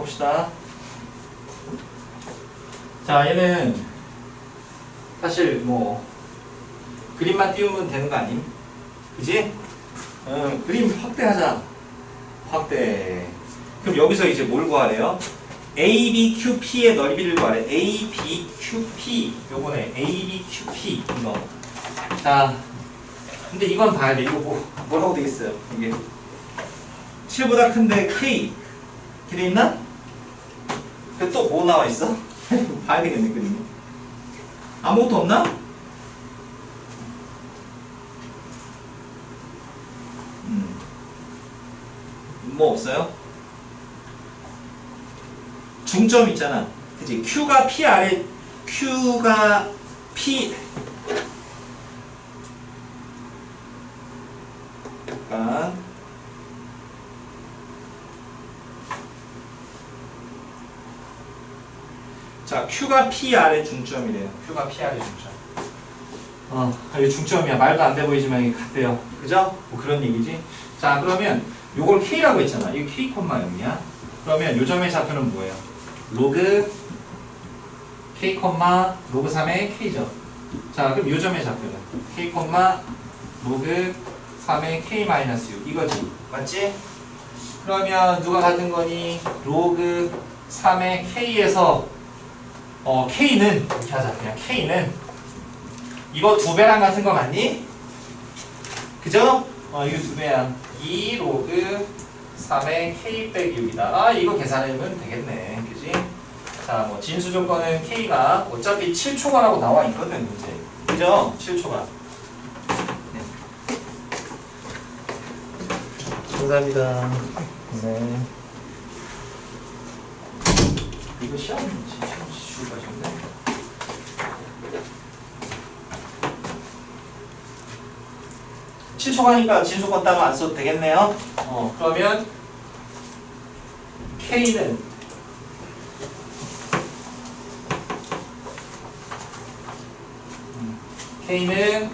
봅시다. 자, 얘는 사실 뭐 그림만 띄우면 되는 거 아님? 그지? 어, 그림 확대하자. 확대. 그럼 여기서 이제 뭘 구하래요? ABQP의 넓이를 구하래. ABQP. 요거네. ABQP. 이거. 자, 근데 이건 봐야 돼. 이거 뭐, 뭐라고 되겠어요? 이게. 7보다 큰데 K. 이렇게 돼 있나? 그또뭐 나와 있어? 봐야 되겠네, 그림이. 아무것도 없나? 음. 뭐 없어요? 중점 있잖아. 그치? Q가 P 아래, Q가 P. 잠깐. 자, Q가 P 아래 중점이래요. Q가 P 아래 중점. 어, 이게 중점이야. 말도 안 돼 보이지만 이게 같대요. 그죠? 뭐 그런 얘기지. 자, 그러면 요걸 K라고 했잖아. 이거 K, 0이야. 그러면 요 점의 좌표는 뭐예요? 로그 K, 로그 3의 K죠. 자, 그럼 요 점의 좌표는 K, 로그 3의 K 마이너스 6 이거지. 맞지? 그러면 누가 같은 거니? 로그 3의 K에서 어, K는 이렇게 하자. 그냥 K는 이거 두 배랑 같은 거 맞니? 그죠? 어, 이거 두 배야. 2 로그 3의 K 빼기 6이다. 아, 이거 계산하면 되겠네. 그지? 자, 뭐 진수 조건은 K가 어차피 7초가라고 나와 있거든, 문제. 그죠? 7초가. 네. 감사합니다. 네. 이거 시험 시험 시험 가셨네. 칠초 가니까 진수건 따로 안 써도 되겠네요. 어, 그러면 K는 음, K는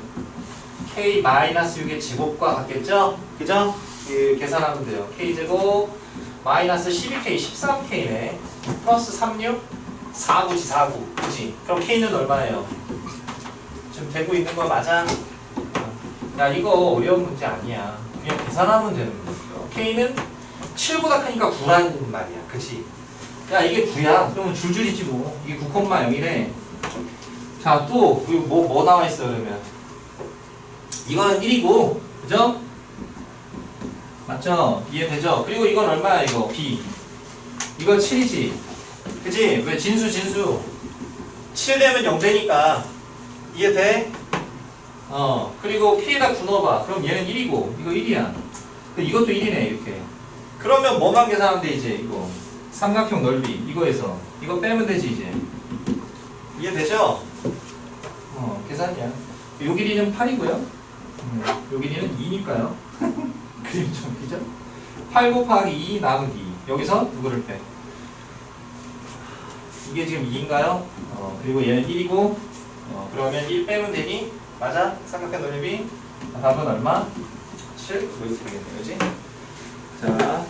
K 마이너스 6의 제곱과 같겠죠? 그죠? 그 계산하면 돼요. K 제곱 마이너스 12K 13K네. 플러스 36 49지 49 그지? 그럼 K는 얼마예요? 지금 되고 있는 거 맞아? 야 이거 어려운 문제 아니야 그냥 계산하면 되는 문제죠 K는 7보다 크니까 9라는 말이야 그치? 야 이게 9야 그러면 줄줄이지 뭐 이게 9,0이래 자또 뭐, 뭐 나와 있어 그러면 이거는 1이고 그죠? 맞죠? 이해되죠? 그리고 이건 얼마야 이거 B 이건 7이지 그지? 왜 진수 진수? 7 되면 0 되니까. 이해돼? 어 그리고 K에다 9 넣어봐. 그럼 얘는 1이고 이거 1이야. 근데 이것도 1이네 이렇게. 그러면 뭐만 계산하면 돼 이제? 이거. 삼각형 넓이 이거에서. 이거 빼면 되지 이제. 이해되죠? 어 계산이야. 요 길이는 8이고요. 음, 요 길이는 2니까요. 그림 좀 그죠? 8 곱하기 2 남은 2 여기서 누구를 빼? 이게 지금 2인가요? 어, 그리고 얘는 1이고 어, 그러면 1 빼면 되니? 맞아? 삼각형 넓이 답은 얼마? 7? 뭐 이렇게 되겠네요 그지? 자